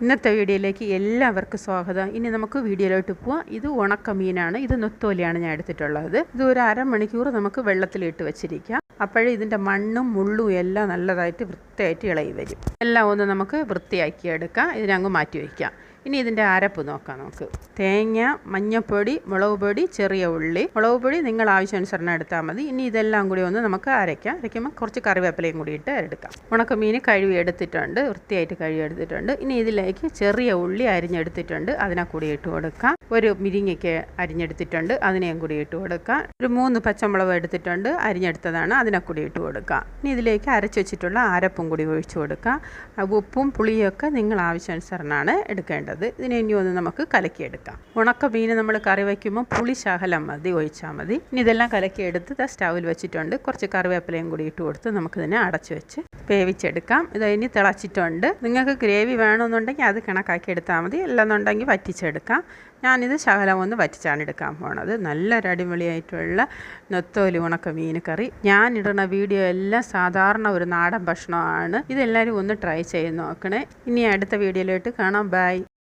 ഇന്നത്തെ വീഡിയോയിലേക്ക് എല്ലാവർക്കും സ്വാഗതം. ഇനി നമുക്ക് വീഡിയോയിലോട്ട് പോവാം. ഇത് ഉണക്കമീനാണ്. ഇത് നൊത്തോലിയാണ് ഞാൻ എടുത്തിട്ടുള്ളത്. ഇത് ഒരു അരമണിക്കൂർ നമുക്ക് വെള്ളത്തിലിട്ട് വെച്ചിരിക്കാം. അപ്പോഴേ ഇതിന്റെ മണ്ണും മുള്ളും എല്ലാം നല്ലതായിട്ട് വൃത്തിയായിട്ട് ഇളകി വരും. എല്ലാം ഒന്ന് നമുക്ക് വൃത്തിയാക്കി എടുക്കാം ഇതിനങ്ങ് മാറ്റി വയ്ക്കാം. ഇനി ഇതിന്റെ അരപ്പ് നോക്കാം നമുക്ക്. തേങ്ങ മഞ്ഞപ്പൊടി മുളക് പൊടി ചെറിയ ഉള്ളി. മുളക് പൊടി നിങ്ങൾ ആവശ്യാനുസരണം എടുത്താൽ മതി. ഇനി ഇതെല്ലാം കൂടി ഒന്ന് നമുക്ക് അരയ്ക്കാം. അരയ്ക്കുമ്പോൾ കുറച്ച് കറിവേപ്പിലയും കൂടി ഇട്ട് എടുക്കാം. ഉണക്കമീൻ കഴുകി എടുത്തിട്ടുണ്ട്. വൃത്തിയായിട്ട് കഴുകി എടുത്തിട്ടുണ്ട്. ഇനി ഇതിലേക്ക് ചെറിയ ഉള്ളി അരിഞ്ഞെടുത്തിട്ടുണ്ട്. അതിനെ കൂടി ഇട്ട് കൊടുക്കാം. ഒരു മിരിങ്ങയ്ക്ക് അരിഞ്ഞെടുത്തിട്ടുണ്ട്. അതിനെയും കൂടി ഇട്ട് കൊടുക്കാം. ഒരു മൂന്ന് പച്ചമുളക് എടുത്തിട്ടുണ്ട്. അരിഞ്ഞെടുത്തതാണ്. അതിനെ കൂടി ഇട്ട് കൊടുക്കാം. ഇനി ഇതിലേക്ക് അരച്ച് വെച്ചിട്ടുള്ള അരപ്പും കൂടി ഒഴിച്ചു കൊടുക്കാം. ഉപ്പും പുളിയൊക്കെ നിങ്ങൾ ആവശ്യാനുസരണമാണ് എടുക്കേണ്ടത്. ഇതിനെ ഇനി ഒന്ന് നമുക്ക് കലക്കിയെടുക്കാം. ഉണക്ക മീൻ നമ്മൾ കറി വയ്ക്കുമ്പോൾ പുളി ശകലം മതി ഒഴിച്ചാൽ മതി. ഇനി ഇതെല്ലാം കലക്കിയെടുത്ത് സ്റ്റൗവിൽ വെച്ചിട്ടുണ്ട്. കുറച്ച് കറിവേപ്പിലയും കൂടി ഇട്ട് കൊടുത്ത് നമുക്കിതിനെ അടച്ചു വെച്ച് വേവിച്ചെടുക്കാം. ഇത് ഇനി തിളച്ചിട്ടുണ്ട്. നിങ്ങൾക്ക് ഗ്രേവി വേണമെന്നുണ്ടെങ്കിൽ അത് കണക്കാക്കി എടുത്താൽ മതി. അല്ലെന്നുണ്ടെങ്കിൽ വറ്റിച്ചെടുക്കാം. ഞാനിത് ശകലം ഒന്ന് വറ്റിച്ചാണ് എടുക്കാൻ പോണത്. നല്ലൊരു അടിപൊളിയായിട്ടുള്ള നൊത്തോലി ഉണക്ക മീൻ കറി. ഞാൻ ഇടുന്ന വീഡിയോ എല്ലാം സാധാരണ ഒരു നാടൻ ഭക്ഷണമാണ്. ഇതെല്ലാവരും ഒന്ന് ട്രൈ ചെയ്ത് നോക്കണേ. ഇനി അടുത്ത വീഡിയോയിലോട്ട് കാണാം. ബൈ.